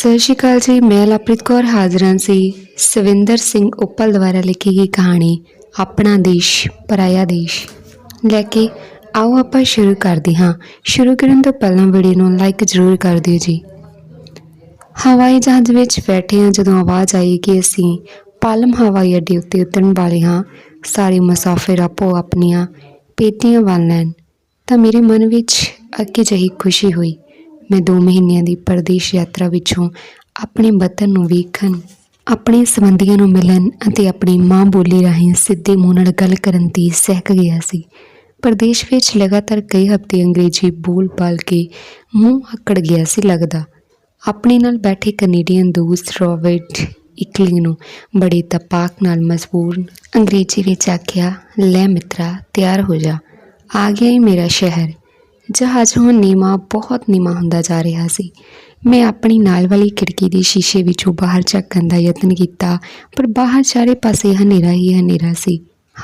ਸਤਿ ਸ਼੍ਰੀ ਅਕਾਲ ਜੀ, ਮੈਂ ਲਵਪ੍ਰੀਤ ਕੌਰ ਹਾਜ਼ਰਾਂ ਸੀ ਸਵਿੰਦਰ ਸਿੰਘ ਉੱਪਲ ਦੁਆਰਾ ਲਿਖੀ ਗਈ ਕਹਾਣੀ, ਆਪਣਾ ਦੇਸ਼, ਪਰਾਇਆ ਦੇਸ਼। ਲੈ ਕੇ ਆਓ ਆਪਾਂ ਸ਼ੁਰੂ ਕਰਦੇ ਹਾਂ। ਸ਼ੁਰੂ ਕਰਨ ਤੋਂ ਪਹਿਲਾਂ ਵੀਡੀਓ ਨੂੰ ਲਾਈਕ ਜ਼ਰੂਰ ਕਰ ਦਿਓ ਜੀ। ਹਵਾਈ ਜਹਾਜ਼ ਵਿੱਚ ਬੈਠੇ ਹਾਂ, ਜਦੋਂ ਆਵਾਜ਼ ਆਈ ਕਿ ਅਸੀਂ ਪਾਲਮ ਹਵਾਈ ਅੱਡੇ ਉੱਤੇ ਉਤਰਨ ਵਾਲੇ ਹਾਂ, ਸਾਰੇ ਮੁਸਾਫਿਰ ਆਪੋ ਆਪਣੀਆਂ ਪੇਟੀਆਂ ਵੱਲ ਲੈਣ, ਤਾਂ ਮੇਰੇ ਮਨ ਵਿੱਚ ਅੱਗੇ ਜਿਹੀ ਖੁਸ਼ੀ ਹੋਈ। ਮੈਂ 2 ਮਹੀਨਿਆਂ ਦੀ ਪਰਦੇਸ਼ ਯਾਤਰਾ ਵਿੱਚੋਂ ਆਪਣੇ ਵਤਨ ਨੂੰ ਵੇਖਣ, ਆਪਣੇ ਸੰਬੰਧੀਆਂ ਨੂੰ ਮਿਲਣ ਅਤੇ ਆਪਣੀ ਮਾਂ ਬੋਲੀ ਰਾਹੀਂ ਸਿੱਧੇ ਮੂੰਹ ਨਾਲ ਗੱਲ ਕਰਨ ਦੀ ਸਹਿਕ ਗਿਆ ਸੀ। ਪਰਦੇਸ਼ ਵਿੱਚ ਲਗਾਤਾਰ ਕਈ ਹਫ਼ਤੇ ਅੰਗਰੇਜ਼ੀ ਬੋਲ ਬਾਲ ਕੇ ਮੂੰਹ ਆਕੜ ਗਿਆ ਸੀ ਲੱਗਦਾ। ਆਪਣੇ ਨਾਲ ਬੈਠੇ ਕੈਨੇਡੀਅਨ ਦੋਸਤ ਰੋਬਰਟ ਇਕਲਿੰਗ ਨੂੰ ਬੜੇ ਤਪਾਕ ਨਾਲ ਮਜਬੂਰ ਅੰਗਰੇਜ਼ੀ ਵਿੱਚ ਆਖਿਆ, ਲੈ ਮਿੱਤਰਾ, ਤਿਆਰ ਹੋ ਜਾ। ਆ ਗਿਆ ਹੀ ਮੇਰਾ ਸ਼ਹਿਰ। ਜਹਾਜ਼ ਹੁਣ ਨੀਵਾਂ, ਬਹੁਤ ਨੀਵਾਂ ਹੁੰਦਾ ਜਾ ਰਿਹਾ ਸੀ। ਮੈਂ ਆਪਣੀ ਨਾਲ ਵਾਲੀ ਖਿੜਕੀ ਦੇ ਸ਼ੀਸ਼ੇ ਵਿੱਚੋਂ ਬਾਹਰ ਝਾਕਣ ਦਾ ਯਤਨ ਕੀਤਾ, ਪਰ ਬਾਹਰ ਚਾਰੇ ਪਾਸੇ ਹਨੇਰਾ ਹੀ ਹਨੇਰਾ ਸੀ।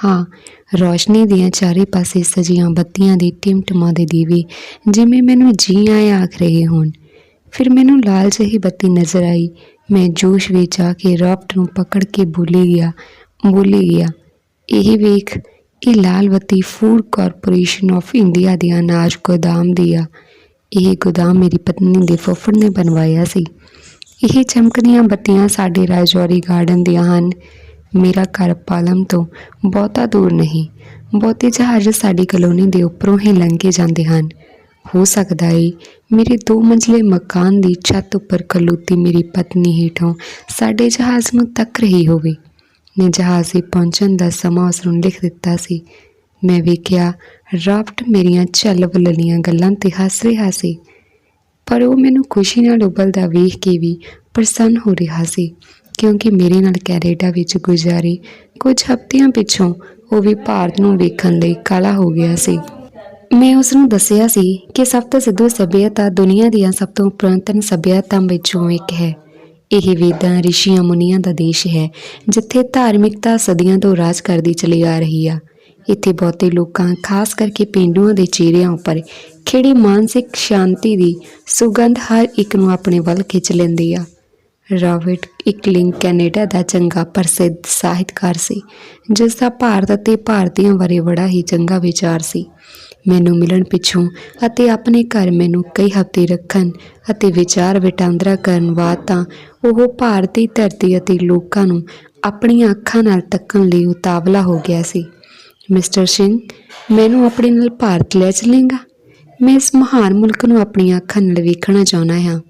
ਹਾਂ, ਰੋਸ਼ਨੀ ਦੀਆਂ ਚਾਰੇ ਪਾਸੇ ਸਜੀਆਂ ਬੱਤੀਆਂ ਦੇ ਟਿਮਟਮਾਦੇ ਦੀਵੇ, ਜਿਵੇਂ ਮੈਨੂੰ ਜੀ ਆਏ ਆਖ ਰਹੇ ਹੋਣ। ਫਿਰ ਮੈਨੂੰ ਲਾਲ ਜਿਹੀ ਬੱਤੀ ਨਜ਼ਰ ਆਈ। ਮੈਂ ਜੋਸ਼ ਵਿੱਚ ਆ ਕੇ ਰਾਫਟ ਨੂੰ ਪਕੜ ਕੇ ਬੋਲੀ ਗਿਆ ਬੋਲੀ ਗਿਆ, ਇਹ ਵੇਖ ਇਹ ਲਾਲ ਬੱਤੀ ਫੂਡ ਕਾਰਪੋਰੇਸ਼ਨ ਆਫ ਇੰਡੀਆ ਦੇ ਅਨਾਜ ਗੋਦਾਮ ਦੀ ਆ ਇਹ ਗੋਦਾਮ ਮੇਰੀ ਪਤਨੀ ਦੇ ਫੁੱਫੜ ਨੇ ਬਣਵਾਇਆ ਸੀ। ਇਹ ਚਮਕਦੀਆਂ ਬੱਤੀਆਂ ਸਾਡੇ ਰਾਜੌਰੀ ਗਾਰਡਨ ਦੀਆਂ ਹਨ। ਮੇਰਾ ਘਰ ਪਾਲਮ ਤੋਂ ਬਹੁਤਾ ਦੂਰ ਨਹੀਂ। ਬਹੁਤੇ ਜਹਾਜ਼ ਸਾਡੀ ਕਲੋਨੀ ਦੇ ਉੱਪਰੋਂ ਹੀ ਲੰਘੇ ਜਾਂਦੇ ਹਨ। ਹੋ ਸਕਦਾ ਏ ਮੇਰੇ ਦੋ ਮੰਜ਼ਲੇ ਮਕਾਨ ਦੀ ਛੱਤ ਉੱਪਰ ਖਲੋਤੀ ਮੇਰੀ ਪਤਨੀ ਹੇਠੋਂ ਸਾਡੇ ਜਹਾਜ਼ ਨੂੰ ਤੱਕ ਰਹੀ ਹੋਵੇ। ਨੇ ਜਹਾਜ਼ 'ਤੇ ਪਹੁੰਚਣ ਦਾ ਸਮਾਂ ਉਸ ਨੂੰ ਲਿਖ ਦਿੱਤਾ ਸੀ। ਮੈਂ ਵੇਖਿਆ ਰਾਫਟ ਮੇਰੀਆਂ ਚੱਲ ਬਲਲੀਆਂ ਗੱਲਾਂ ਤੇ ਹੱਸ ਰਿਹਾ ਸੀ। ਪਰ ਉਹ ਮੈਨੂੰ ਖੁਸ਼ੀ ਨਾਲ ਉਬਲਦਾ ਵੇਖ ਕੇ ਵੀ ਪ੍ਰਸੰਨ ਹੋ ਰਿਹਾ ਸੀ, ਕਿਉਂਕਿ ਮੇਰੇ ਨਾਲ ਕੈਨੇਡਾ ਵਿੱਚ ਗੁਜ਼ਾਰੇ ਕੁਝ ਹਫ਼ਤਿਆਂ ਪਿੱਛੋਂ ਉਹ ਵੀ ਭਾਰਤ ਨੂੰ ਵੇਖਣ ਲਈ ਕਾਲਾ ਹੋ ਗਿਆ ਸੀ। ਮੈਂ ਉਸ ਨੂੰ ਦੱਸਿਆ ਸੀ ਕਿ ਸਭ ਤੋਂ ਸਿੱਧੂ ਸਭਿਅਤਾ ਦੁਨੀਆ ਦੀਆਂ ਸਭ ਤੋਂ ਪੁਰਾਤਨ ਸਭਿਅਤਾਵਾਂ ਵਿੱਚੋਂ ਇੱਕ ਹੈ। ਇਹ ਵੇਦਾਂ ਰਿਸ਼ੀਆਂ ਮੁਨੀਆਂ ਦਾ ਦੇਸ਼ ਹੈ, ਜਿੱਥੇ ਧਾਰਮਿਕਤਾ ਸਦੀਆਂ ਤੋਂ ਰਾਜ ਕਰਦੀ ਚਲੀ ਆ ਰਹੀ ਆ। ਇੱਥੇ ਬਹੁਤੇ ਲੋਕਾਂ, ਖਾਸ ਕਰਕੇ ਪਿੰਡੂਆਂ ਦੇ ਚਿਹਰਿਆਂ ਉੱਪਰ ਖਿੜੀ ਮਾਨਸਿਕ ਸ਼ਾਂਤੀ ਦੀ ਸੁਗੰਧ ਹਰ ਇੱਕ ਨੂੰ ਆਪਣੇ ਵੱਲ ਖਿੱਚ ਲੈਂਦੀ ਆ। ਰਾਬਰਟ ਇਕਲਿੰਗ ਕੈਨੇਡਾ ਦਾ ਚੰਗਾ ਪ੍ਰਸਿੱਧ ਸਾਹਿਤਕਾਰ ਸੀ ਜਿਸ ਦਾ ਭਾਰਤ ਅਤੇ ਭਾਰਤੀਆਂ ਬਾਰੇ ਬੜਾ ਹੀ ਚੰਗਾ ਵਿਚਾਰ ਸੀ। ਮੈਨੂੰ ਮਿਲਣ ਪਿੱਛੋਂ ਅਤੇ ਆਪਣੇ ਘਰ ਮੈਨੂੰ ਕਈ ਹਫ਼ਤੇ ਰੱਖਣ ਅਤੇ ਵਿਚਾਰ ਵਟਾਂਦਰਾ ਕਰਨ ਬਾਅਦ ਤਾਂ ਉਹ ਭਾਰਤੀ ਧਰਤੀ ਅਤੇ ਲੋਕਾਂ ਨੂੰ ਆਪਣੀਆਂ ਅੱਖਾਂ ਨਾਲ ਤੱਕਣ ਲਈ ਉਤਾਵਲਾ ਹੋ ਗਿਆ ਸੀ। ਮਿਸਟਰ ਸਿੰਘ ਮੈਨੂੰ ਆਪਣੇ ਨਾਲ ਭਾਰਤ ਲੈ ਚੱਲੇਗਾ? ਮੈਂ ਇਸ ਮਹਾਨ ਮੁਲਕ ਨੂੰ ਆਪਣੀਆਂ ਅੱਖਾਂ ਨਾਲ ਵੇਖਣਾ ਚਾਹੁੰਦਾ ਹਾਂ।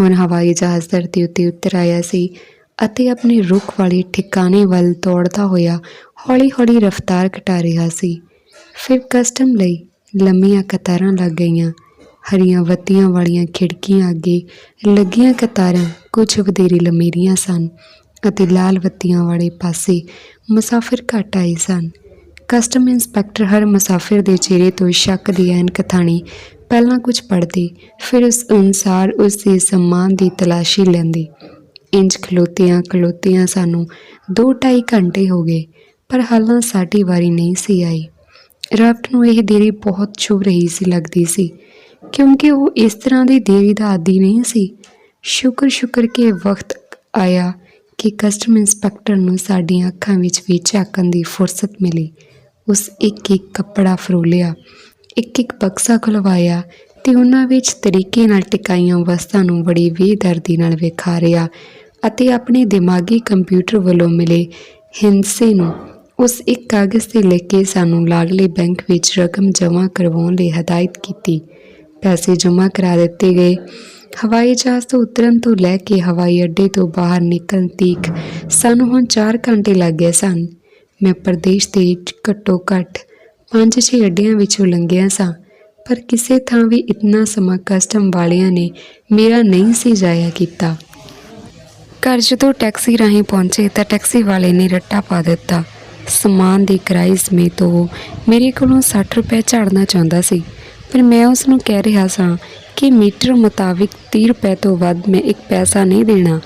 ਹੁਣ ਹਵਾਈ ਜਹਾਜ਼ ਧਰਤੀ ਉੱਤੇ ਉਤਰ ਆਇਆ ਸੀ ਅਤੇ ਆਪਣੇ ਰੁੱਖ ਵਾਲੇ ਠਿਕਾਣੇ ਵੱਲ ਦੌੜਦਾ ਹੋਇਆ ਹੌਲੀ-ਹੌਲੀ ਰਫ਼ਤਾਰ ਘਟਾ ਰਿਹਾ ਸੀ। ਫਿਰ ਕਸਟਮ ਲਈ ਲੰਮੀਆਂ ਕਤਾਰਾਂ ਲੱਗ ਗਈਆਂ। ਹਰੀਆਂ ਬੱਤੀਆਂ ਵਾਲੀਆਂ ਖਿੜਕੀਆਂ ਅੱਗੇ ਲੱਗੀਆਂ ਕਤਾਰਾਂ ਕੁਝ ਵਧੇਰੇ ਲੰਮੀਆਂ ਸਨ ਅਤੇ ਲਾਲ ਬੱਤੀਆਂ ਵਾਲੇ ਪਾਸੇ ਮੁਸਾਫਿਰ ਘੱਟ ਆਏ ਸਨ। ਕਸਟਮ ਇੰਸਪੈਕਟਰ ਹਰ ਮੁਸਾਫਿਰ ਦੇ ਚਿਹਰੇ ਤੋਂ ਸ਼ੱਕ ਦੀ ਐਨਕ ਥਾਣੀ ਪਹਿਲਾਂ ਕੁਝ ਪੜ੍ਹਦੇ, ਫਿਰ ਉਸ ਅਨੁਸਾਰ ਉਸ ਦੇ ਸਮਾਨ ਦੀ ਤਲਾਸ਼ੀ ਲੈਂਦੇ। ਇੰਜ ਖਲੋਤਿਆਂ ਖਲੋਤਿਆਂ ਸਾਨੂੰ 2.5 ਘੰਟੇ ਹੋ ਗਏ, ਪਰ ਹਾਲਾਂ ਸਾਡੀ ਵਾਰੀ ਨਹੀਂ ਸੀ ਆਈ। ਰਾਫਟ ਨੂੰ ਇਹ ਦੇਰੀ ਬਹੁਤ ਚੁਭ ਰਹੀ ਸੀ, ਲੱਗਦੀ ਸੀ। ਕਿਉਂਕਿ ਉਹ ਇਸ ਤਰ੍ਹਾਂ ਦੀ ਦੇਰੀ ਦਾ ਆਦੀ ਨਹੀਂ ਸੀ। ਸ਼ੁਕਰ ਸ਼ੁਕਰ ਕਿ ਵਕਤ ਆਇਆ ਕਿ ਕਸਟਮ ਇੰਸਪੈਕਟਰ ਨੂੰ ਸਾਡੀਆਂ ਅੱਖਾਂ ਵਿੱਚ ਵੀ ਝਾਕਣ ਦੀ ਫੁਰਸਤ ਮਿਲੀ। ਉਸ ਇੱਕ ਇੱਕ ਕੱਪੜਾ ਫਰੋਲਿਆ ਇੱਕ ਇੱਕ ਬਕਸਾ ਖੁਲਵਾਇਆ ਤੇ ਉਹਨਾਂ ਵਿੱਚ ਤਰੀਕੇ ਨਾਲ ਟਿਕਾਈਆਂ ਵਸਤਾਂ ਨੂੰ ਬੜੀ ਬੇਦਰਦੀ ਨਾਲ ਵਿਖਾਰਿਆ ਅਤੇ ਆਪਣੇ ਦਿਮਾਗੀ ਕੰਪਿਊਟਰ ਵੱਲੋਂ ਮਿਲੇ ਹਿੰਸੇ ਨੂੰ ਉਸ ਇੱਕ ਕਾਗਜ਼ ਤੇ ਲਿਖ ਕੇ ਸਾਨੂੰ ਲਾਗਲੇ ਬੈਂਕ ਵਿੱਚ ਰਕਮ ਜਮ੍ਹਾਂ ਕਰਵਾਉਣ ਲਈ ਹਦਾਇਤ ਕੀਤੀ। ਪੈਸੇ ਜਮ੍ਹਾਂ ਕਰਾ ਦਿੱਤੇ ਗਏ। ਹਵਾਈ ਜਹਾਜ਼ ਤੋਂ ਉਤਰਨ ਤੋਂ ਲੈ ਕੇ ਹਵਾਈ ਅੱਡੇ ਤੋਂ ਬਾਹਰ ਨਿਕਲਣ ਤੀਕ ਸਾਨੂੰ ਹੁਣ 4 ਘੰਟੇ ਲੱਗ ਗਏ ਸਨ। ਮੈਂ ਪ੍ਰਦੇਸ਼ ਦੇ ਘੱਟੋ ਘੱਟ 5-6 ਅੱਡਿਆਂ ਵਿੱਚੋਂ ਲੰਘਿਆ ਸਾਂ, ਪਰ ਕਿਸੇ ਥਾਂ ਵੀ ਇਤਨਾ ਸਮਾਂ ਕਸਟਮ ਵਾਲਿਆਂ ਨੇ ਮੇਰਾ ਨਹੀਂ ਸੀ ਜਾਇਆ ਕੀਤਾ। ਘਰ ਜਦੋਂ ਟੈਕਸੀ ਰਾਹੀਂ ਪਹੁੰਚੇ ਤਾਂ ਟੈਕਸੀ ਵਾਲੇ ਨੇ ਰੱਟਾ ਪਾ ਦਿੱਤਾ। ਸਮਾਨ ਦੀ ਕਿਰਾਏ ਸਮੇਤ ਉਹ ਮੇਰੇ ਕੋਲੋਂ 60 ਰੁਪਏ ਝਾੜਨਾ ਚਾਹੁੰਦਾ ਸੀ। ਪਰ ਮੈਂ ਉਸ ਨੂੰ ਕਹਿ ਰਿਹਾ ਸਾਂ ਕਿ ਮੀਟਰ ਮੁਤਾਬਿਕ 30 ਰੁਪਏ ਤੋਂ ਵੱਧ ਮੈਂ ਇੱਕ ਪੈਸਾ ਨਹੀਂ ਦੇਣਾ।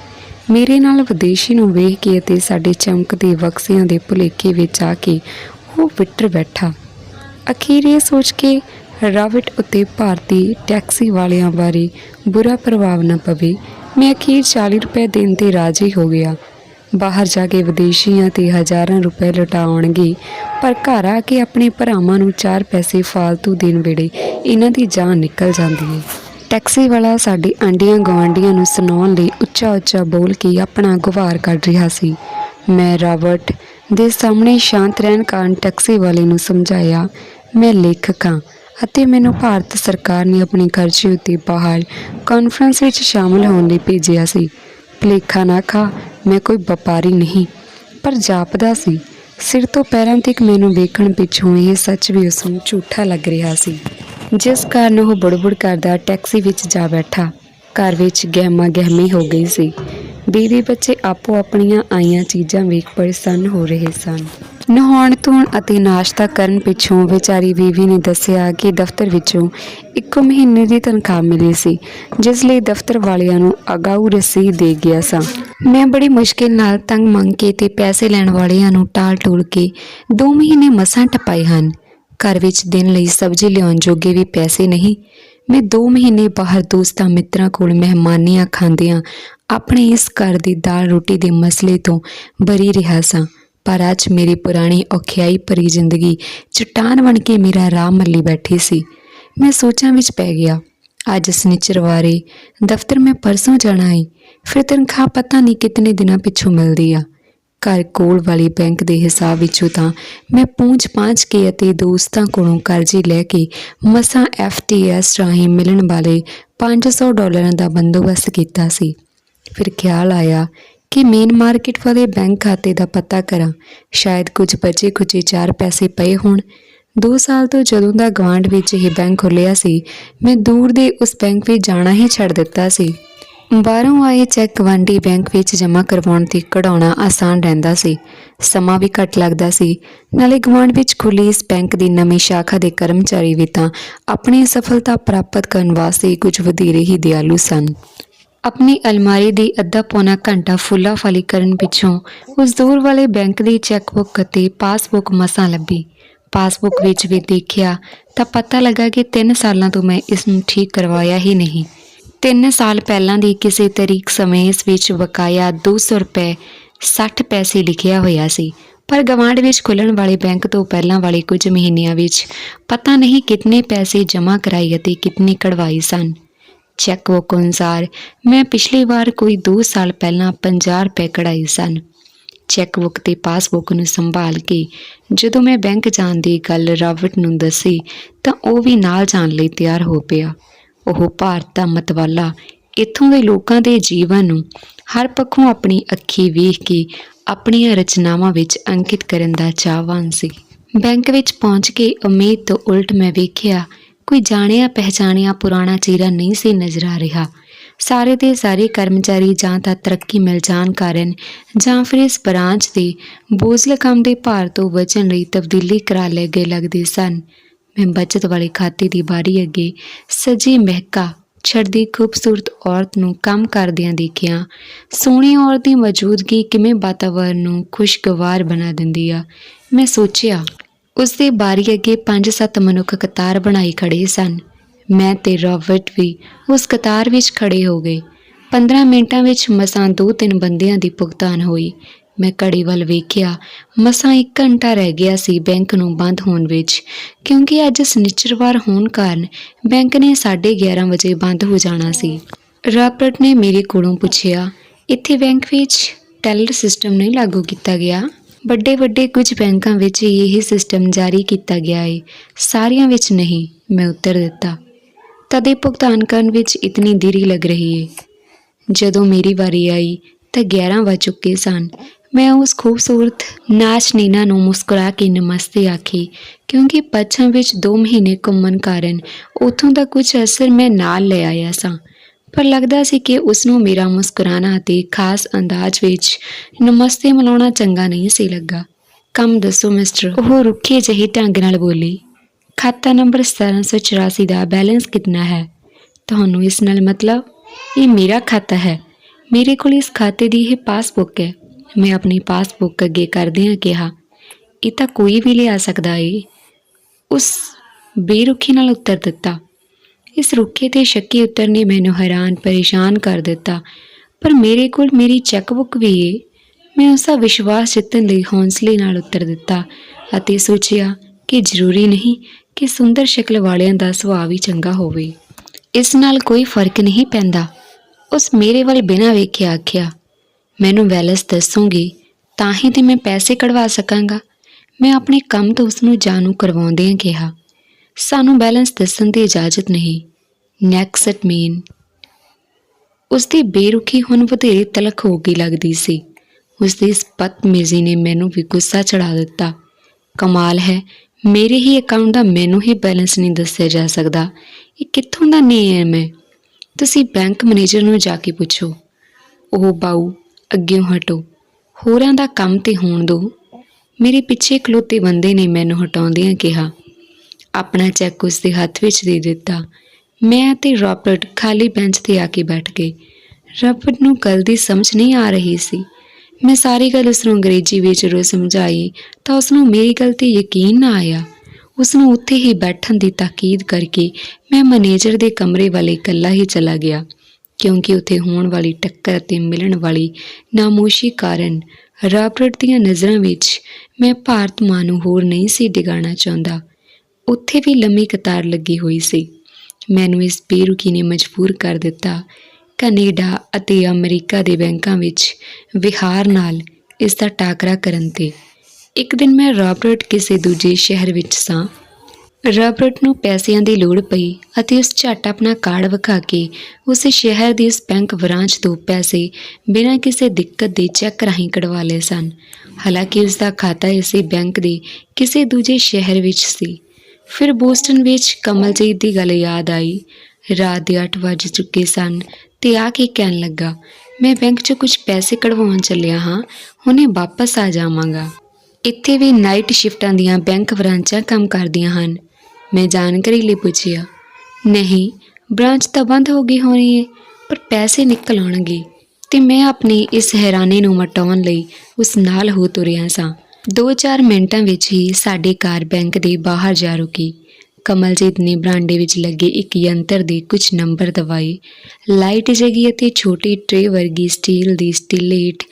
ਮੇਰੇ ਨਾਲ ਵਿਦੇਸ਼ੀ ਨੂੰ ਵੇਖ ਕੇ ਅਤੇ ਸਾਡੇ ਚਮਕਦੇ ਬਕਸਿਆਂ ਦੇ ਭੁਲੇਖੇ ਵਿੱਚ ਆ ਕੇ ਉਹ ਵਿਟਰ ਬੈਠਾ। ਅਖੀਰ ਇਹ ਸੋਚ ਕੇ ਰਾਵਟ ਉੱਤੇ ਭਾਰਤੀ ਟੈਕਸੀ ਵਾਲਿਆਂ ਬਾਰੇ ਬੁਰਾ ਪ੍ਰਭਾਵ ਨਾ ਪਵੇ। ਮੈਂ ਅਖੀਰ 40 ਰੁਪਏ ਦੇਣ ਤੇ ਰਾਜ਼ੀ ਹੋ ਗਿਆ। ਬਾਹਰ ਜਾ ਕੇ ਵਿਦੇਸ਼ੀਆਂ ਤੇ ਹਜ਼ਾਰਾਂ ਰੁਪਏ ਲਟਾਉਣਗੇ। ਪਰ ਘਰ ਆ ਕੇ ਆਪਣੇ ਭਰਾਵਾਂ ਨੂੰ ਚਾਰ ਪੈਸੇ ਫਾਲਤੂ ਦੇਣ ਵੇਲੇ ਇਹਨਾਂ ਦੀ ਜਾਨ ਨਿਕਲ ਜਾਂਦੀ ਹੈ। ਟੈਕਸੀ ਵਾਲਾ ਸਾਡੇ ਆਂਡੀਆਂ ਗਵਾਂਡੀਆਂ ਨੂੰ ਸੁਣਾਉਣ ਲਈ ਉੱਚਾ ਉੱਚਾ ਬੋਲ ਕੇ ਆਪਣਾ ਗੁਹਾਰ ਕੱਢ ਰਿਹਾ ਸੀ। ਮੈਂ ਰਾਬਰਟ ਦੇ ਸਾਹਮਣੇ ਸ਼ਾਂਤ ਰਹਿਣ ਕਾਰਨ ਟੈਕਸੀ ਵਾਲੇ ਨੂੰ ਸਮਝਾਇਆ, ਮੈਂ ਲੇਖਕ ਹਾਂ ਅਤੇ ਮੈਨੂੰ ਭਾਰਤ ਸਰਕਾਰ ਨੇ ਆਪਣੇ ਖਰਚੇ ਉੱਤੇ ਬਾਹਰ ਕਾਨਫਰੰਸ ਵਿੱਚ ਸ਼ਾਮਲ ਹੋਣ ਲਈ ਭੇਜਿਆ ਸੀ। ਭੁਲੇਖਾ ਨਾ ਖਾ, ਮੈਂ ਕੋਈ ਵਪਾਰੀ ਨਹੀਂ। ਪਰ ਜਾਪਦਾ ਸੀ, ਸਿਰ ਤੋਂ ਪੈਰਾਂ ਤੱਕ ਮੈਨੂੰ ਵੇਖਣ ਪਿੱਛੋਂ ਇਹ ਸੱਚ ਵੀ ਉਸ ਨੂੰ ਝੂਠਾ ਲੱਗ ਰਿਹਾ ਸੀ। ਜਿਸ ਕਾਰਨ ਉਹ ਬੁੜਬੁੜ ਕਰਦਾ ਟੈਕਸੀ ਵਿੱਚ ਜਾ ਬੈਠਾ। ਘਰ ਵਿੱਚ ਗਹਿਮਾ ਗਹਿਮੀ ਹੋ ਗਈ ਸੀ। ਬੀਵੀ ਬੱਚੇ ਆਪੋ ਆਪਣੀਆਂ ਆਈਆਂ ਚੀਜ਼ਾਂ ਵੇਖ ਪ੍ਰਸੰਨ ਹੋ ਰਹੇ ਸਨ। ਨਹਾਉਣ ਧੋਣ ਅਤੇ ਨਾਸ਼ਤਾ ਕਰਨ ਪਿੱਛੋਂ ਵਿਚਾਰੀ ਬੀਵੀ ਨੇ ਦੱਸਿਆ ਕਿ ਦਫ਼ਤਰ ਵਿੱਚੋਂ ਇੱਕ ਮਹੀਨੇ ਦੀ ਤਨਖਾਹ ਮਿਲੀ ਸੀ, ਜਿਸ ਲਈ ਦਫ਼ਤਰ ਵਾਲਿਆਂ ਨੂੰ ਅਗਾਊ ਰਸੀਦ ਦੇ ਗਿਆ ਸਾਂ। ਮੈਂ ਬੜੀ ਮੁਸ਼ਕਿਲ ਨਾਲ ਤੰਗ ਮੰਗ ਕੇ ਤੇ ਪੈਸੇ ਲੈਣ ਵਾਲਿਆਂ ਨੂੰ ਟਾਲ ਟੋਲ ਕੇ 2 ਮਹੀਨੇ ਮਸਾਂ ਟਪਾਏ ਹਨ। ਘਰ ਵਿੱਚ ਦਿਨ ਲਈ ਸਬਜ਼ੀ ਲਿਆਉਣ ਜੋਗੇ ਵੀ ਪੈਸੇ ਨਹੀਂ। ਮੈਂ 2 ਮਹੀਨੇ ਬਾਹਰ ਦੋਸਤਾਂ ਮਿੱਤਰਾਂ ਕੋਲ ਮਹਿਮਾਨੀਆਂ ਖਾਂਦਿਆਂ ਆਪਣੇ ਇਸ ਘਰ ਦੀ ਦਾਲ ਰੋਟੀ ਦੇ ਮਸਲੇ ਤੋਂ ਬਰੀ ਰਿਹਾ ਸਾਂ। ਪਰ ਅੱਜ ਮੇਰੀ ਪੁਰਾਣੀ ਔਖਿਆਈ ਭਰੀ ਜ਼ਿੰਦਗੀ ਚਟਾਨ ਬਣ ਕੇ ਮੇਰਾ ਰਾਹ ਮੱਲੀ ਬੈਠੀ ਸੀ। ਮੈਂ ਸੋਚਾਂ ਵਿੱਚ ਪੈ ਗਿਆ। ਅੱਜ ਸਨਿਚਰਵਾਰੇ ਦਫ਼ਤਰ ਮੈਂ ਪਰਸੋਂ ਜਾਣਾ ਹੈ ਫਿਰ ਤਨਖਾਹ ਪਤਾ ਨਹੀਂ ਕਿਤਨੇ ਦਿਨਾਂ ਪਿੱਛੋਂ ਮਿਲਦੀ ਆ। ਘਰ ਕੋਲ ਵਾਲੀ ਬੈਂਕ ਦੇ ਹਿਸਾਬ ਵਿੱਚੋਂ ਤਾਂ ਮੈਂ ਪੂੰਝ ਪਾਂਝ ਕੇ ਅਤੇ ਦੋਸਤਾਂ ਕੋਲੋਂ ਕਰਜ਼ੇ ਲੈ ਕੇ ਮਸਾਂ ਐਫਟੀਐਸ ਰਾਹੀਂ ਮਿਲਣ ਵਾਲੇ 500 ਡਾਲਰਾਂ ਦਾ ਬੰਦੋਬਸਤ ਕੀਤਾ ਸੀ। ਫਿਰ ਖਿਆਲ ਆਇਆ ਕਿ ਮੇਨ ਮਾਰਕੀਟ ਵਾਲੇ ਬੈਂਕ ਖਾਤੇ ਦਾ ਪਤਾ ਕਰਾਂ, ਸ਼ਾਇਦ ਕੁਝ ਬਚੇ ਖੁਚੇ ਚਾਰ ਪੈਸੇ ਪਏ ਹੋਣ। 2 ਸਾਲ ਤੋਂ ਜਦੋਂ ਦਾ ਗਵਾਂਡ ਵਿੱਚ ਇਹ ਬੈਂਕ ਖੁੱਲਿਆ ਸੀ, ਮੈਂ ਦੂਰ ਦੇ ਉਸ ਬੈਂਕ ਵਿੱਚ ਜਾਣਾ ਹੀ ਛੱਡ ਦਿੱਤਾ ਸੀ। ਬਾਹਰੋਂ ਆਏ ਚੈੱਕ ਗਵਾਂਢੀ ਬੈਂਕ ਵਿੱਚ ਜਮ੍ਹਾਂ ਕਰਵਾਉਣ ਤੇ ਕਢਾਉਣਾ ਆਸਾਨ ਰਹਿੰਦਾ ਸੀ। ਸਮਾਂ ਵੀ ਘੱਟ ਲੱਗਦਾ ਸੀ। ਨਾਲੇ ਗਵਾਂਢ ਵਿੱਚ ਖੁੱਲੀ ਇਸ ਬੈਂਕ ਦੀ ਨਵੀਂ ਸ਼ਾਖਾ ਦੇ ਕਰਮਚਾਰੀ ਵੀ ਤਾਂ ਆਪਣੀ ਸਫਲਤਾ ਪ੍ਰਾਪਤ ਕਰਨ ਵਾਸਤੇ ਕੁਝ ਵਧੇਰੇ ਹੀ ਦਿਆਲੂ ਸਨ। ਆਪਣੀ ਅਲਮਾਰੀ ਦੀ ਅੱਧਾ ਪੌਣਾ ਘੰਟਾ ਫੁੱਲਾ ਫਾਲੀ ਕਰਨ ਪਿੱਛੋਂ ਉਸ ਦੂਰ ਵਾਲੇ ਬੈਂਕ ਦੀ ਚੈੱਕਬੁੱਕ ਅਤੇ ਪਾਸਬੁੱਕ ਮਸਾਂ ਲੱਭੀ। ਪਾਸਬੁੱਕ ਵਿੱਚ ਵੀ ਦੇਖਿਆ ਤਾਂ ਪਤਾ ਲੱਗਾ ਕਿ 3 ਸਾਲਾਂ ਤੋਂ ਮੈਂ ਇਸ ਨੂੰ ਠੀਕ ਕਰਵਾਇਆ ਹੀ ਨਹੀਂ। 3 ਸਾਲ ਪਹਿਲਾਂ ਦੀ ਕਿਸੇ ਤਰੀਕ ਸਮੇਂ ਇਸ ਵਿੱਚ ਬਕਾਇਆ 200 ਰੁਪਏ 60 ਪੈਸੇ ਲਿਖਿਆ ਹੋਇਆ ਸੀ, ਪਰ ਗਵਾਂਢ ਵਿੱਚ ਖੁੱਲਣ ਵਾਲੇ ਬੈਂਕ ਤੋਂ ਪਹਿਲਾਂ ਵਾਲੇ ਕੁਝ ਮਹੀਨਿਆਂ ਵਿੱਚ ਪਤਾ ਨਹੀਂ ਕਿੰਨੇ ਪੈਸੇ ਜਮ੍ਹਾਂ ਕਰਾਏ ਅਤੇ ਕਿੰਨੇ ਕਢਵਾਏ ਸਨ। ਚੈੱਕਬੁੱਕ ਅਨੁਸਾਰ ਮੈਂ ਪਿਛਲੀ ਵਾਰ ਕੋਈ 2 ਸਾਲ ਪਹਿਲਾਂ 50 ਰੁਪਏ ਕਢਾਈ ਸਨ। ਚੈੱਕਬੁੱਕ ਤੇ ਪਾਸਬੁੱਕ ਨੂੰ ਸੰਭਾਲ ਕੇ ਜਦੋਂ ਮੈਂ ਬੈਂਕ ਜਾਣ ਦੀ ਗੱਲ ਰਾਬਰਟ ਨੂੰ ਦੱਸੀ ਤਾਂ ਉਹ ਵੀ ਨਾਲ ਜਾਣ ਲਈ ਤਿਆਰ ਹੋ ਪਿਆ। ਉਹ ਭਾਰਤ ਦਾ ਮਤਵਾਲਾ, ਇੱਥੋਂ ਦੇ ਲੋਕਾਂ ਦੇ ਜੀਵਨ ਨੂੰ ਹਰ ਪੱਖੋਂ ਆਪਣੀ ਅੱਖੀ ਵੇਖ ਕੇ ਆਪਣੀਆਂ ਰਚਨਾਵਾਂ ਵਿੱਚ ਅੰਕਿਤ ਕਰਨ ਦਾ ਚਾਹਵਾਨ ਸੀ। ਬੈਂਕ ਵਿੱਚ ਪਹੁੰਚ ਕੇ ਉਮੀਦ ਤੋਂ ਉਲਟ ਮੈਂ ਵੇਖਿਆ ਕੋਈ ਜਾਣਿਆ, ਪਹਿਚਾਣਿਆ ਪੁਰਾਣਾ ਚਿਹਰਾ ਨਹੀਂ ਸੀ ਨਜ਼ਰ ਆ ਰਿਹਾ। ਸਾਰੇ ਦੇ ਸਾਰੇ ਕਰਮਚਾਰੀ ਜਾਂ ਤਾਂ ਤਰੱਕੀ ਮਿਲ ਜਾਣ ਕਾਰਨ ਜਾਂ ਫਿਰ ਇਸ ਬ੍ਰਾਂਚ ਦੇ ਬੋਝਲ ਕੰਮ ਦੇ ਭਾਰ ਤੋਂ ਬਚਣ ਲਈ ਤਬਦੀਲੀ ਕਰਾ ਲਏ ਗਏ ਲੱਗਦੇ ਸਨ। ਮੈਂ ਬਚਤ ਵਾਲੇ ਖਾਤੇ ਦੀ ਬਾਰੀ ਅੱਗੇ ਸਜੀ ਮਹਿਕਾ ਛੜਦੀ ਖੂਬਸੂਰਤ ਔਰਤ ਨੂੰ ਕੰਮ ਕਰਦਿਆਂ ਦੇਖਿਆ। ਸੋਹਣੀ ਔਰਤ ਦੀ ਮੌਜੂਦਗੀ ਕਿਵੇਂ ਵਾਤਾਵਰਣ ਨੂੰ ਖੁਸ਼ਗਵਾਰ ਬਣਾ ਦਿੰਦੀ ਆ, ਮੈਂ ਸੋਚਿਆ ਉਸ ਦੇ ਬਾਰੀ ਅੱਗੇ 5-7 ਮਨੁੱਖ ਕਤਾਰ ਬਣਾਈ ਖੜੇ ਸਨ। ਮੈਂ ਤੇ ਰਾਬਰਟ ਵੀ ਉਸ ਕਤਾਰ ਵਿੱਚ ਖੜੇ ਹੋ ਗਏ। 15 ਮਿੰਟਾਂ ਵਿੱਚ ਮਸਾਂ ਦੋ ਤਿੰਨ ਬੰਦਿਆਂ ਦੀ ਭੁਗਤਾਨ ਹੋਈ। ਮੈਂ ਘੜੀ ਵੱਲ ਵੇਖਿਆ, ਮਸਾਂ 1 ਘੰਟਾ ਰਹਿ ਗਿਆ ਸੀ ਬੈਂਕ ਨੂੰ ਬੰਦ ਹੋਣ ਵਿੱਚ, ਕਿਉਂਕਿ ਅੱਜ ਸਨਿਚਰਵਾਰ ਹੋਣ ਕਾਰਨ ਬੈਂਕ ਨੇ 11:30 ਵਜੇ ਬੰਦ ਹੋ ਜਾਣਾ ਸੀ। ਰਾਬਰਟ ਨੇ ਮੇਰੇ ਕੋਲੋਂ ਪੁੱਛਿਆ, ਇੱਥੇ ਬੈਂਕ ਵਿੱਚ ਟੈਲਰ ਸਿਸਟਮ ਨਹੀਂ ਲਾਗੂ ਕੀਤਾ ਗਿਆ? ਵੱਡੇ ਵੱਡੇ ਕੁਝ ਬੈਂਕਾਂ ਵਿੱਚ ਇਹ ਸਿਸਟਮ ਜਾਰੀ ਕੀਤਾ ਗਿਆ ਹੈ ਸਾਰੀਆਂ ਵਿੱਚ ਨਹੀਂ, ਮੈਂ ਉੱਤਰ ਦਿੱਤਾ। ਤਦੇ ਭੁਗਤਾਨ ਕਰਨ ਵਿੱਚ ਇਤਨੀ ਦੇਰੀ ਲੱਗ ਰਹੀ ਹੈ ਜਦੋਂ ਮੇਰੀ ਵਾਰੀ ਆਈ, ਤਾਂ 11 ਵੱਜ ਚੁੱਕੇ ਸਨ। ਮੈਂ ਉਸ ਖੂਬਸੂਰਤ ਨਾਚ ਨੀਨਾ ਨੂੰ ਮੁਸਕਰਾ ਕੇ ਨਮਸਤੇ ਆਖੀ, ਕਿਉਂਕਿ ਪੱਛਮ ਵਿੱਚ 2 ਮਹੀਨੇ ਘੁੰਮਣ ਕਾਰਨ ਉਥੋਂ ਦਾ ਕੁਝ ਅਸਰ ਮੈਂ ਨਾਲ ਲੈ ਆਇਆ ਸਾਂ। ਪਰ ਲੱਗਦਾ ਸੀ ਕਿ ਉਸ ਨੂੰ ਮੇਰਾ ਮੁਸਕਰਾਣਾ ਅਤੇ ਖਾਸ ਅੰਦਾਜ਼ ਵਿੱਚ ਨਮਸਤੇ ਮਿਲਾਉਣਾ ਚੰਗਾ ਨਹੀਂ ਸੀ ਲੱਗਾ। ਕੰਮ ਦੱਸੋ ਮਿਸਟਰ ਉਹ ਰੁੱਖੇ ਜਿਹੇ ਢੰਗ ਨਾਲ ਬੋਲੀ, ਖਾਤਾ ਨੰਬਰ 1784 ਦਾ ਬੈਲੈਂਸ ਕਿੰਨਾ ਹੈ? ਤੁਹਾਨੂੰ ਇਸ ਨਾਲ ਮਤਲਬ? ਇਹ ਮੇਰਾ ਖਾਤਾ ਹੈ। ਮੇਰੇ ਕੋਲ ਇਸ ਖਾਤੇ ਦੀ ਇਹ ਪਾਸਬੁੱਕ ਹੈ। ਮੈਂ ਆਪਣੀ ਪਾਸਬੁੱਕ ਅੱਗੇ ਕਰਦਿਆਂ ਕਿਹਾ, ਇਹ ਤਾਂ ਕੋਈ ਵੀ ਲਿਆ ਸਕਦਾ ਏ। ਉਸ ਬੇਰੁਖੀ ਨਾਲ ਉੱਤਰ ਦਿੱਤਾ ਇਸ ਰੁੱਖੇ ਤੇ ਸ਼ੱਕੀ ਉੱਤਰ ਨੇ ਮੈਨੂੰ ਹੈਰਾਨ, ਪਰੇਸ਼ਾਨ ਕਰ ਦਿੱਤਾ। ਪਰ ਮੇਰੇ ਕੋਲ ਮੇਰੀ ਚੈੱਕਬੁੱਕ ਵੀ ਏ। ਮੈਂ ਉਸ ਦਾ ਵਿਸ਼ਵਾਸ ਜਿੱਤਣ ਲਈ ਹੌਂਸਲੇ ਨਾਲ ਉੱਤਰ ਦਿੱਤਾ ਅਤੇ ਸੋਚਿਆ ਕਿ ਜ਼ਰੂਰੀ ਨਹੀਂ ਕਿ ਸੁੰਦਰ ਸ਼ਕਲ ਵਾਲਿਆਂ ਦਾ ਸੁਭਾਅ ਵੀ ਚੰਗਾ ਹੋਵੇ। ਇਸ ਨਾਲ ਕੋਈ ਫ਼ਰਕ ਨਹੀਂ ਪੈਂਦਾ। ਉਸ ਮੇਰੇ ਵੱਲ ਬਿਨਾਂ ਵੇਖੇ ਆਖਿਆ, ਮੈਨੂੰ ਬੈਲੈਂਸ ਦੱਸੋਗੇ ਤਾਂ ਹੀ ਤੇ ਮੈਂ ਪੈਸੇ ਕਢਵਾ ਸਕਾਂਗਾ। ਮੈਂ ਆਪਣੇ ਕੰਮ ਤੋਂ ਉਸ ਨੂੰ ਜਾਣੂ ਕਰਵਾਉਂਦਿਆਂ ਕਿਹਾ ਸਾਨੂੰ ਬੈਲੈਂਸ ਦੱਸਣ ਦੀ ਇਜਾਜ਼ਤ ਨਹੀਂ। ਨੈਕਸਟ ਮੇਨ ਉਸ ਦੀ ਬੇਰੁਖੀ ਹੁਣ ਵਧੇਰੇ ਤਲਖ ਹੋ ਗਈ ਲੱਗਦੀ ਸੀ। ਉਸ ਦੀ ਇਸ ਬਦਤਮੀਜ਼ੀ ਨੇ ਮੈਨੂੰ ਵੀ ਗੁੱਸਾ ਚੜਾ ਦਿੱਤਾ। ਕਮਾਲ ਹੈ, ਮੇਰੇ ਹੀ ਅਕਾਊਂਟ ਦਾ ਮੈਨੂੰ ਹੀ ਬੈਲੈਂਸ ਨਹੀਂ ਦੱਸਿਆ ਜਾ ਸਕਦਾ। ਇਹ ਕਿੱਥੋਂ ਦਾ ਨਿਯਮ ਹੈ? ਤੁਸੀਂ ਬੈਂਕ ਮੈਨੇਜਰ ਨੂੰ ਜਾ ਕੇ ਪੁੱਛੋ। ਉਹ ਬਾਊ ਅੱਗੇ ਹਟੋ। ਹੋਰਾਂ ਦਾ ਕੰਮ ਤੇ ਹੋਣ ਦਿਓ ਮੇਰੇ ਪਿੱਛੇ ਖਲੋਤੇ ਬੰਦੇ ਨੇ ਮੈਨੂੰ ਹਟਾਉਂਦਿਆਂ ਕਿਹਾ ਆਪਣਾ ਚੈੱਕ ਉਸ ਦੇ ਹੱਥ ਵਿੱਚ ਦੇ ਦਿੱਤਾ। ਮੈਂ ਅਤੇ ਰਾਬਰਟ ਖਾਲੀ ਬੈਂਚ ਤੇ ਆ ਕੇ ਬੈਠ ਗਏ। ਰਾਬਰਟ ਨੂੰ ਗੱਲ ਦੀ ਸਮਝ ਨਹੀਂ ਆ ਰਹੀ ਸੀ। ਮੈਂ ਸਾਰੀ ਗੱਲ ਉਸ ਨੂੰ ਅੰਗਰੇਜ਼ੀ ਵਿੱਚ ਰੋ ਸਮਝਾਈ ਤਾਂ ਉਸ ਨੂੰ ਮੇਰੀ ਗੱਲ ਤੇ ਯਕੀਨ ਨਾ ਆਇਆ। ਉਸ ਨੂੰ ਉੱਥੇ ਹੀ ਬੈਠਣ ਦੀ ਤਾਕੀਦ ਕਰਕੇ ਮੈਂ ਮੈਨੇਜਰ ਦੇ ਕਮਰੇ ਵਾਲੇ ਇਕੱਲਾ ਹੀ ਚਲਾ ਗਿਆ, ਕਿਉਂਕਿ ਉੱਥੇ ਹੋਣ ਵਾਲੀ ਟੱਕਰ ਤੇ ਮਿਲਣ ਵਾਲੀ ਨਾਮੋਸ਼ੀ ਕਾਰਨ ਰਾਬਰਟ ਦੀਆਂ ਨਜ਼ਰਾਂ ਵਿੱਚ ਮੈਂ ਭਾਰਤ ਮਾਂ ਨੂੰ ਹੋਰ ਨਹੀਂ ਸੀ ਡਿਗਾਣਾ ਚਾਹੁੰਦਾ। ਉੱਥੇ ਵੀ ਲੰਮੀ ਕਤਾਰ ਲੱਗੀ ਹੋਈ ਸੀ। ਮੈਨੂੰ ਇਸ ਬੇਰੁਖੀ ਨੇ ਮਜਬੂਰ ਕਰ ਦਿੱਤਾ। ਕੈਨੇਡਾ ਅਤੇ ਅਮਰੀਕਾ ਦੇ ਬੈਂਕਾਂ ਵਿੱਚ ਵਿਹਾਰ ਨਾਲ ਇਸ ਦਾ ਟਾਕਰਾ ਕਰਨ ਤੇ। ਇੱਕ ਦਿਨ ਮੈਂ ਰਾਬਰਟ ਕਿਸੇ ਦੂਜੇ ਸ਼ਹਿਰ ਵਿੱਚ ਸਾਂ। ਰਾਬਰਟ ਨੂੰ ਪੈਸਿਆਂ ਦੀ ਲੋੜ ਪਈ ਅਤੇ ਉਸ ਝੱਟ ਆਪਣਾ ਕਾਰਡ ਵਿਖਾ ਕੇ ਉਸ ਸ਼ਹਿਰ ਦੀ ਇਸ ਬੈਂਕ ਬ੍ਰਾਂਚ ਤੋਂ ਪੈਸੇ ਬਿਨਾਂ ਕਿਸੇ ਦਿੱਕਤ ਦੇ ਚੈੱਕ ਰਾਹੀਂ ਕਢਵਾ ਲਏ ਸਨ। ਹਾਲਾਂਕਿ ਉਸ ਦਾ ਖਾਤਾ ਇਸੇ ਬੈਂਕ ਦੇ ਕਿਸੇ ਦੂਜੇ ਸ਼ਹਿਰ ਵਿੱਚ ਸੀ। ਫਿਰ ਬੋਸਟਨ ਵਿੱਚ ਕਮਲਜੀਤ ਦੀ ਗੱਲ ਯਾਦ ਆਈ। ਰਾਤ ਦੇ 8 ਵਜ ਚੁੱਕੇ ਸਨ ਤੇ ਆ ਕੇ ਕਹਿਣ ਲੱਗਾ, ਮੈਂ ਬੈਂਕ 'ਚੋਂ ਕੁਝ ਪੈਸੇ ਕਢਵਾਉਣ ਚੱਲਿਆ ਹਾਂ, ਹੁਣੇ ਵਾਪਸ ਆ ਜਾਵਾਂਗਾ। ਇੱਥੇ ਵੀ ਨਾਈਟ ਸ਼ਿਫਟਾਂ ਦੀਆਂ ਬੈਂਕ ਬ੍ਰਾਂਚਾਂ ਕੰਮ ਕਰਦੀਆਂ ਹਨ। ਮੈਂ ਜਾਣਕਾਰੀ ਲਈ ਪੁੱਛਿਆ, ਨਹੀਂ, ਬ੍ਰਾਂਚ ਤਾਂ ਬੰਦ ਹੋ ਗਈ ਹੋਣੀ ਹੈ ਪਰ ਪੈਸੇ ਨਿਕਲ ਆਉਣਗੇ ਤੇ ਮੈਂ ਆਪਣੀ ਇਸ ਹੈਰਾਨੀ ਨੂੰ ਮਟਾਉਣ ਲਈ ਉਸ ਨਾਲ ਹੋ ਤੁਰਿਆ ਸਾਂ। 2-4 ਮਿੰਟਾਂ ਵਿੱਚ ਹੀ ਸਾਡੀ ਕਾਰ ਬੈਂਕ ਦੇ ਬਾਹਰ ਜਾ ਰੁਕੀ। ਕਮਲਜੀਤ ਨੇ ਬਰਾਂਡੇ ਵਿੱਚ ਲੱਗੇ ਇੱਕ ਯੰਤਰ ਦੇ ਕੁਝ ਨੰਬਰ ਦਵਾਏ ਲਾਈਟ ਜਗੀ ਅਤੇ ਛੋਟੀ ਟਰੇ ਵਰਗੀ ਸਟੀਲ ਦੀ ਸਟੀਲੇਟ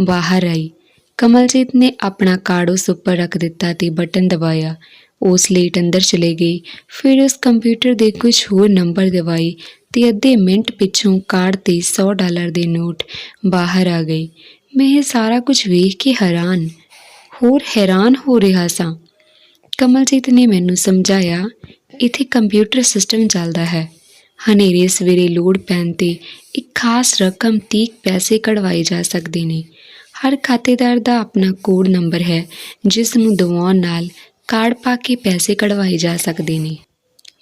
ਬਾਹਰ ਆਈ। ਕਮਲਜੀਤ ਨੇ ਆਪਣਾ ਕਾਰਡ ਉਸ ਉੱਪਰ ਰੱਖ ਦਿੱਤਾ ਤੇ ਬਟਨ ਦਬਾਇਆ। ਉਹ ਸਲੇਟ ਅੰਦਰ ਚਲੇ ਗਈ। ਫਿਰ ਉਸ ਕੰਪਿਊਟਰ ਦੇ ਕੁਝ ਹੋਰ ਨੰਬਰ ਦਵਾਏ ਤੇ ਅੱਧੇ ਮਿੰਟ ਪਿੱਛੋਂ ਕਾਰਡ ਤੇ 100 ਡਾਲਰ ਦੇ ਨੋਟ ਬਾਹਰ ਆ ਗਏ। ਮੈਂ ਇਹ ਸਾਰਾ ਕੁਝ ਵੇਖ ਕੇ ਹੈਰਾਨ। ਹੋਰ ਹੈਰਾਨ ਹੋ ਰਿਹਾ ਸਾਂ। ਕਮਲਜੀਤ ਨੇ ਮੈਨੂੰ ਸਮਝਾਇਆ, ਇੱਥੇ ਕੰਪਿਊਟਰ ਸਿਸਟਮ ਚੱਲਦਾ ਹੈ। ਹਨੇਰੇ ਸਵੇਰੇ ਲੋੜ ਪੈਣ ਤੇ ਇੱਕ ਖਾਸ ਰਕਮ 30 ਪੈਸੇ ਕਢਵਾਏ ਜਾ ਸਕਦੇ ਨੇ। ਹਰ ਖਾਤੇਦਾਰ ਦਾ ਆਪਣਾ ਕੋਡ ਨੰਬਰ ਹੈ, ਜਿਸ ਨੂੰ ਦਵਾਉਣ ਨਾਲ ਕਾਰਡ ਪਾ ਕੇ ਪੈਸੇ ਕਢਵਾਏ ਜਾ ਸਕਦੇ ਨੇ।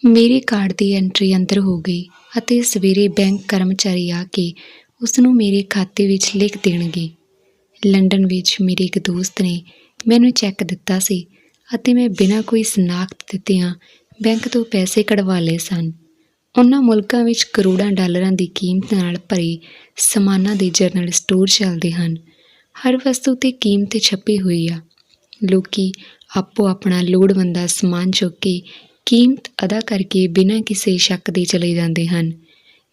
ਮੇਰੇ ਕਾਰਡ ਦੀ ਐਂਟਰੀ ਅੰਦਰ ਹੋ ਗਈ ਅਤੇ ਸਵੇਰੇ ਬੈਂਕ ਕਰਮਚਾਰੀ ਆ ਕੇ ਉਸ ਨੂੰ ਮੇਰੇ ਖਾਤੇ ਵਿੱਚ ਲਿਖ ਦੇਣਗੇ। ਲੰਡਨ ਵਿੱਚ ਮੇਰੇ ਇੱਕ ਦੋਸਤ ਨੇ ਮੈਨੂੰ ਚੈੱਕ ਦਿੱਤਾ ਸੀ ਅਤੇ ਮੈਂ ਬਿਨਾਂ ਕੋਈ ਸਨਾਖਤ ਦਿੱਤਿਆਂ ਬੈਂਕ ਤੋਂ ਪੈਸੇ ਕਢਵਾ ਲਏ ਸਨ। ਉਹਨਾਂ ਮੁਲਕਾਂ ਵਿੱਚ ਕਰੋੜਾਂ ਡਾਲਰਾਂ ਦੀ ਕੀਮਤ ਨਾਲ ਭਰੇ ਸਮਾਨਾਂ ਦੇ ਜਨਰਲ ਸਟੋਰ ਚੱਲਦੇ ਹਨ। ਹਰ ਵਸਤੂ ਤੇ ਕੀਮਤ ਛਪੀ ਹੋਈ ਆ। ਲੋਕੀ ਆਪੋ ਆਪਣਾ ਲੋੜਵੰਦਾ ਸਮਾਨ ਚੁੱਕ ਕੇ ਕੀਮਤ ਅਦਾ ਕਰਕੇ ਬਿਨਾਂ ਕਿਸੇ ਸ਼ੱਕ ਦੇ ਚਲੇ ਜਾਂਦੇ ਹਨ।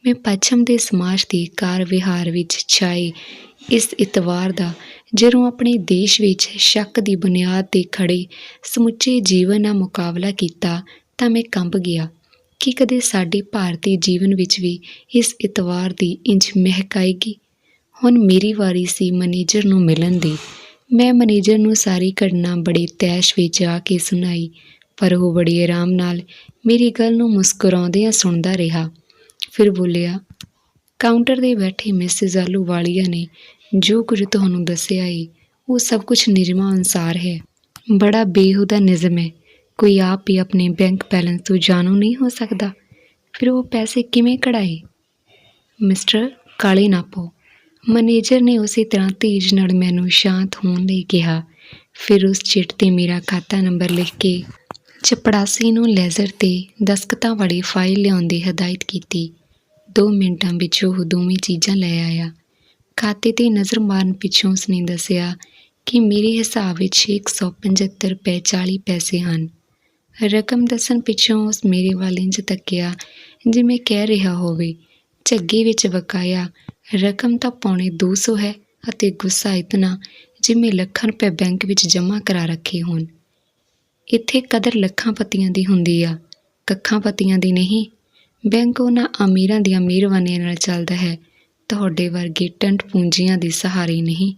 ਮੈਂ ਪੱਛਮ ਦੇ ਸਮਾਜ ਦੇ ਕਾਰ ਵਿਹਾਰ ਵਿੱਚ ਛਾਏ ਇਸ ਇਤਵਾਰ ਦਾ ਜਦੋਂ ਆਪਣੇ ਦੇਸ਼ ਵਿੱਚ ਸ਼ੱਕ ਦੀ ਬੁਨਿਆਦ ਤੇ ਖੜ੍ਹੇ ਸਮੁੱਚੇ ਜੀਵਨ ਨਾਲ ਮੁਕਾਬਲਾ ਕੀਤਾ ਤਾਂ ਮੈਂ ਕੰਬ ਗਿਆ ਕਿ ਕਦੇ ਸਾਡੇ ਭਾਰਤੀ ਜੀਵਨ ਵਿੱਚ ਵੀ ਇਸ ਇਤਵਾਰ ਦੀ ਇੰਜ ਮਹਿਕ ਆਏਗੀ। ਹੁਣ ਮੇਰੀ ਵਾਰੀ ਸੀ ਮੈਨੇਜਰ ਨੂੰ ਮਿਲਣ ਦੀ। ਮੈਂ ਮੈਨੇਜਰ ਨੂੰ ਸਾਰੀ ਘਟਨਾ ਬੜੇ ਤੈਸ਼ ਵਿੱਚ ਆ ਕੇ ਸੁਣਾਈ, ਪਰ ਉਹ ਬੜੇ ਆਰਾਮ ਨਾਲ ਮੇਰੀ ਗੱਲ ਨੂੰ ਮੁਸਕਰਾਉਂਦਿਆਂ ਸੁਣਦਾ ਰਿਹਾ। ਫਿਰ ਬੋਲਿਆ, ਕਾਊਂਟਰ ਤੇ ਬੈਠੀ ਮਿਸਿਸ ਆਲੂਵਾਲੀਆ ਨੇ ਜੋ ਕੁਝ ਤੁਹਾਨੂੰ ਦੱਸਿਆ ਏ ਉਹ ਸਭ ਕੁਝ ਨਿਯਮਾਂ ਅਨੁਸਾਰ ਹੈ। ਬੜਾ ਬੇਹੁਦਾ ਨਿਯਮ ਹੈ। ਕੋਈ ਆਪ ਹੀ ਆਪਣੇ ਬੈਂਕ ਬੈਲੈਂਸ ਤੋਂ ਜਾਣੂ ਨਹੀਂ ਹੋ ਸਕਦਾ। ਫਿਰ ਉਹ ਪੈਸੇ ਕਿਵੇਂ ਕਢਾਏ? ਮਿਸਟਰ, ਕਾਲੇ ਨਾਪੋ ਮੈਨੇਜਰ ਨੇ ਉਸੇ ਤਰ੍ਹਾਂ ਤੇਜ਼ ਨਾਲ ਮੈਨੂੰ ਸ਼ਾਂਤ ਹੋਣ ਲਈ ਕਿਹਾ। ਫਿਰ ਉਸ ਚਿੱਟ ਤੇ ਮੇਰਾ ਖਾਤਾ ਨੰਬਰ ਲਿਖ ਕੇ ਚਪੜਾਸੀ ਨੂੰ ਲੈਜ਼ਰ ਤੇ ਦਸਕਤਾਂ ਵਾਲੀ ਫਾਈਲ ਲਿਆਉਣ ਦੀ ਹਦਾਇਤ ਕੀਤੀ। 2 ਮਿੰਟਾਂ ਵਿੱਚ ਉਹ ਦੋਵੇਂ ਚੀਜ਼ਾਂ ਲੈ ਆਇਆ। ਖਾਤੇ ਤੇ ਨਜ਼ਰ ਮਾਰਨ ਪਿੱਛੋਂ ਉਸਨੇ ਦੱਸਿਆ ਕਿ ਮੇਰੇ ਹਿਸਾਬ ਵਿੱਚ 175 ਰੁਪਏ 40 ਪੈਸੇ ਹਨ। ਰਕਮ ਦੱਸਣ ਪਿੱਛੋਂ ਉਸ ਮੇਰੇ ਵੱਲ ਇੰਜ ਤੱਕਿਆ ਜਿਵੇਂ ਕਹਿ ਰਿਹਾ ਹੋਵੇ, ਝੱਗੇ ਵਿੱਚ ਬਕਾਇਆ ਰਕਮ ਤਾਂ ਪੌਣੇ 200 ਹੈ ਅਤੇ ਗੁੱਸਾ ਇਤਨਾ ਜਿਵੇਂ ਲੱਖਾਂ ਰੁਪਏ ਬੈਂਕ ਵਿੱਚ ਜਮ੍ਹਾਂ ਕਰਾ ਰੱਖੇ ਹੋਣ। ਇੱਥੇ ਕਦਰ ਲੱਖਾਂ ਪਤੀਆਂ ਦੀ ਹੁੰਦੀ ਆ, ਕੱਖਾਂ ਪਤੀਆਂ ਦੀ ਨਹੀਂ। ਬੈਂਕ ਉਹਨਾਂ ਅਮੀਰਾਂ ਦੀਆਂ ਮਿਹਰਬਾਨੀਆਂ ਨਾਲ ਚੱਲਦਾ ਹੈ ਤੁਹਾਡੇ ਵਰਗੇ ਟੰਟ ਪੂੰਜੀਆਂ ਦੇ ਸਹਾਰੇ ਨਹੀਂ।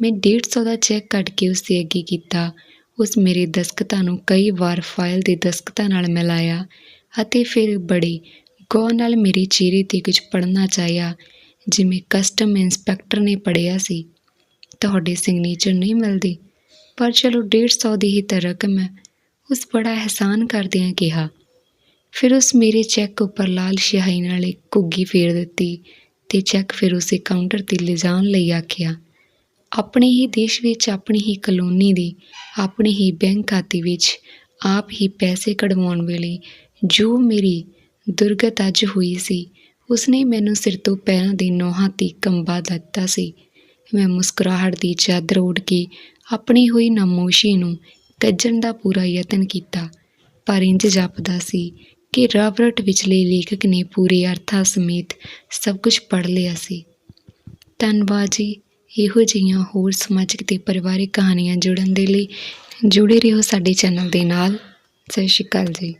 ਮੈਂ 150 ਦਾ ਚੈੱਕ ਕੱਢ ਕੇ ਉਸ ਦੇ ਅੱਗੇ ਕੀਤਾ। ਉਸ ਮੇਰੇ ਦਸਤਖਤਾਂ ਨੂੰ ਕਈ ਵਾਰ ਫਾਈਲ ਦੇ ਦਸਤਖਤਾਂ ਨਾਲ ਮਿਲਾਇਆ ਅਤੇ ਫਿਰ ਬੜੇ ਗੌਰ ਨਾਲ ਮੇਰੇ ਚਿਹਰੇ ਤੇ ਕੁਝ ਪੜ੍ਹਨਾ ਚਾਹਿਆ, ਜਿਵੇਂ ਕਸਟਮ ਇੰਸਪੈਕਟਰ ਨੇ ਪੜ੍ਹਿਆ ਸੀ। ਤੁਹਾਡੇ ਸਿਗਨੇਚਰ ਨਹੀਂ ਮਿਲਦੇ, ਪਰ ਚਲੋ 150 ਦੀ ਹੀ ਤਾਂ ਰਕਮ ਹੈ, ਉਸ ਬੜਾ ਅਹਿਸਾਨ ਕਰਦਿਆਂ ਕਿਹਾ। ਫਿਰ ਉਸ ਮੇਰੇ ਚੈੱਕ ਉੱਪਰ ਲਾਲ ਸਿਆਹੀ ਨਾਲ ਇੱਕ ਘੁੱਗੀ ਫੇਰ ਦਿੱਤੀ। ਤੇ ਚੈੱਕ ਫਿਰ ਉਸੇ ਕਾਊਂਟਰ ਤੇ ਲਿਜਾਣ ਲਈ ਆਖਿਆ, ਆਪਣੇ ਹੀ ਦੇਸ਼ ਵਿੱਚ ਆਪਣੀ ਹੀ ਕਲੋਨੀ ਦੇ, ਆਪਣੇ ਹੀ ਬੈਂਕ ਖਾਤੇ ਵਿੱਚ ਆਪ ਹੀ ਪੈਸੇ ਕਢਵਾਉਣ ਵੇਲੇ ਜੋ ਮੇਰੀ ਦੁਰਗਤ ਅੱਜ ਹੋਈ ਸੀ, ਉਸਨੇ ਮੈਨੂੰ ਸਿਰ ਤੋਂ ਪੈਰਾਂ ਦੀ ਨੋਹਾਂ ਤੇ ਕੰਬਾ ਦਿੱਤਾ ਸੀ। ਮੈਂ ਮੁਸਕਰਾਹਟ ਦੀ ਚਾਦਰ ਓढ़ ਕੇ ਆਪਣੀ ਹੋਈ ਨਾਮੋਸ਼ੀ ਨੂੰ ਕੱਜਣ ਦਾ ਪੂਰਾ ਯਤਨ ਕੀਤਾ, ਪਰ ਇੰਜ ਜਾਪਦਾ ਸੀ ਕਿ ਰਾਬਰਟ ਵਿਚਲੇ ਲੇਖਕ ਨੇ ਪੂਰੇ ਅਰਥਾਂ ਸਮੇਤ ਸਭ ਕੁਝ ਪੜ੍ਹ ਲਿਆ ਸੀ। ਧੰਨਵਾਦ ਜੀ, ਇਹੋ ਜਿਹੀਆਂ ਹੋਰ ਸਮਾਜਿਕ ਤੇ ਪਰਿਵਾਰਿਕ ਕਹਾਣੀਆਂ ਜੁੜਨ ਦੇ ਲਈ ਜੁੜੇ ਰਹੋ ਸਾਡੇ ਚੈਨਲ ਦੇ ਨਾਲ। ਸਤਿ ਸ਼੍ਰੀ ਅਕਾਲ ਜੀ।